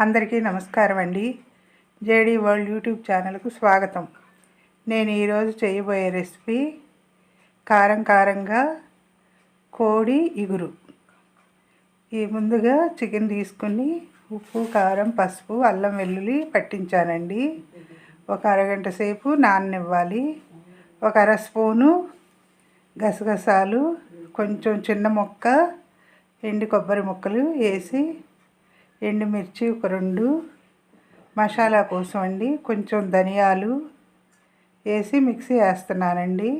అందరికీ నమస్కారం అండి. జేడీ వరల్డ్ యూట్యూబ్ ఛానల్కు స్వాగతం. నేను ఈరోజు చేయబోయే రెసిపీ కారం కారంగా కోడి ఇగురు. ఈ ముందుగా చికెన్ తీసుకుని ఉప్పు కారం పసుపు అల్లం వెల్లుల్లి పట్టించానండి. ఒక అరగంట సేపు నాననివ్వాలి. ఒక అర స్పూను గసగసాలు కొంచెం చిన్న మొక్క ఎండి కొబ్బరి ముక్కలు వేసి ఎండుమిర్చి ఒక రెండు మసాలా కోసం అండి. కొంచెం ధనియాలు వేసి మిక్సీ వేస్తున్నానండి.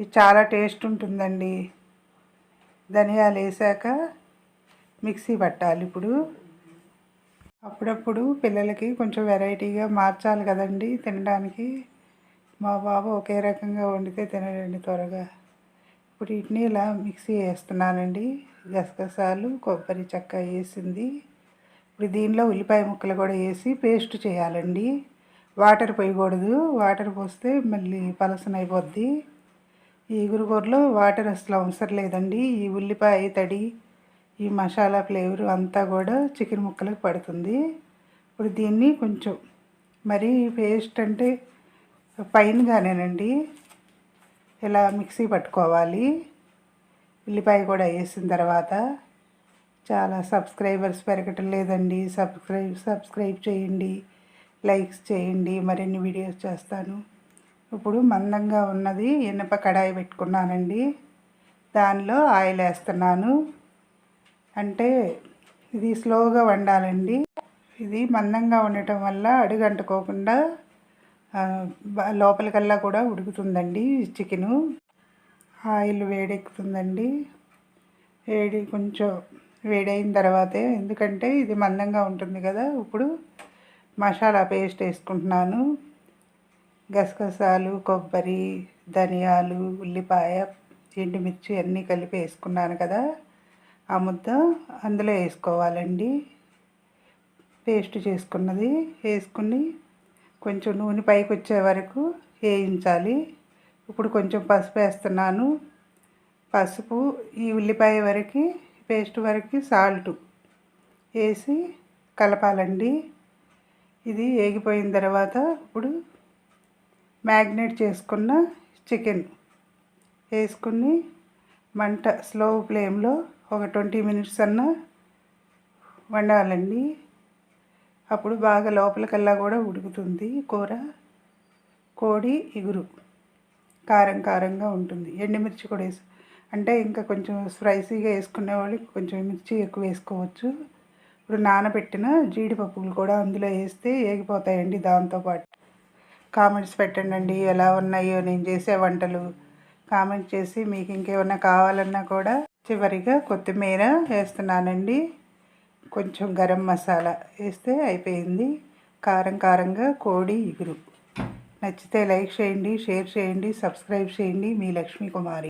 ఇది చాలా టేస్ట్ ఉంటుందండి. ధనియాలు వేసాక మిక్సీ పట్టాలి ఇప్పుడు. అప్పుడప్పుడు పిల్లలకి కొంచెం వెరైటీగా మార్చాలి కదండి తినడానికి. మా బాబు ఒకే రకంగా వండితే తినడండి త్వరగా. ఇప్పుడు వీటిని ఇలా మిక్సీ వేస్తున్నానండి? గసగసాలు కొబ్బరి చెక్క వేసింది. ఇప్పుడు దీనిలో ఉల్లిపాయ ముక్కలు కూడా వేసి పేస్ట్ చేయాలండి. వాటర్ పోయకూడదు. వాటర్ పోస్తే మళ్ళీ పలసన అయిపోద్ది. ఈ గురుగూరలో వాటర్ అసలు అవసరం లేదండి. ఈ ఉల్లిపాయ తడి ఈ మసాలా ఫ్లేవర్ అంతా కూడా చికెన్ ముక్కలకు పడుతుంది. ఇప్పుడు దీన్ని కొంచెం మరి పేస్ట్ అంటే పైనగానేనండి ఇలా మిక్సీ పట్టుకోవాలి? ఉల్లిపాయ కూడా వేసిన తర్వాత చాలా సబ్స్క్రైబర్స్ పెరగటం లేదండి. సబ్స్క్రైబ్ సబ్స్క్రైబ్ చేయండి. లైక్స్ చేయండి. మరిన్ని వీడియోస్ చేస్తాను. ఇప్పుడు మందంగా ఉన్నది ఎనప కడాయి పెట్టుకున్నానండి. దానిలో ఆయిల్ వేస్తున్నాను. అంటే ఇది స్లోగా వండాలండి. ఇది మందంగా ఉండటం వల్ల అడుగంటుకోకుండా లోపలికల్లా కూడా ఉడుకుతుందండి చికెను. ఆయిల్ వేడెక్కుతుందండి. వేడి కొంచెం వేడైన తర్వాతే ఎందుకంటే ఇది మందంగా ఉంటుంది కదా ఇప్పుడు మసాలా పేస్ట్ వేసుకుంటున్నాను. గసగసాలు కొబ్బరి ధనియాలు ఉల్లిపాయ ఎండుమిర్చి అన్నీ కలిపి వేసుకున్నాను కదా ఆ ముద్ద అందులో వేసుకోవాలండి. పేస్ట్ చేసుకున్నది వేసుకుని కొంచెం నూనె పైకి వచ్చే వరకు వేయించాలి. ఇప్పుడు కొంచెం పసుపు వేస్తున్నాను. పసుపు ఈ ఉల్లిపాయ వరకు పేస్ట్ వరకు సాల్ట్ వేసి కలపాలండి. ఇది వేగిపోయిన తర్వాత ఇప్పుడు మ్యాగ్నేట్ చేసుకున్న చికెన్ వేసుకుని మంట స్లో ఫ్లేమ్లో ఒక ట్వంటీ మినిట్స్ అన్న వండాలండి. అప్పుడు బాగా లోపలికల్లా కూడా ఉడుకుతుంది కూర. కోడి ఇగురు కారం కారంగా ఉంటుంది. ఎండుమిర్చి కూడా వేసి అంటే ఇంకా కొంచెం స్పైసీగా వేసుకునే వాళ్ళు కొంచెం మిర్చి ఎక్కువ వేసుకోవచ్చు. ఇప్పుడు నానబెట్టిన జీడిపప్పులు కూడా అందులో వేస్తే ఏగిపోతాయండి దాంతోపాటు కామెంట్స్ పెట్టండి ఎలా ఉన్నాయో నేను చేసే వంటలు. కామెంట్ చేసి మీకు ఇంకేమన్నా కావాలన్నా కూడా చివరిగా కొత్తిమీర వేస్తున్నానండి. కొంచెం గరం మసాలా వేస్తే అయిపోయింది. కారం కారంగా కోడి ఇగురు. నచ్చితే లైక్ చేయండి షేర్ చేయండి సబ్స్క్రైబ్ చేయండి. మీ లక్ష్మీ కుమారి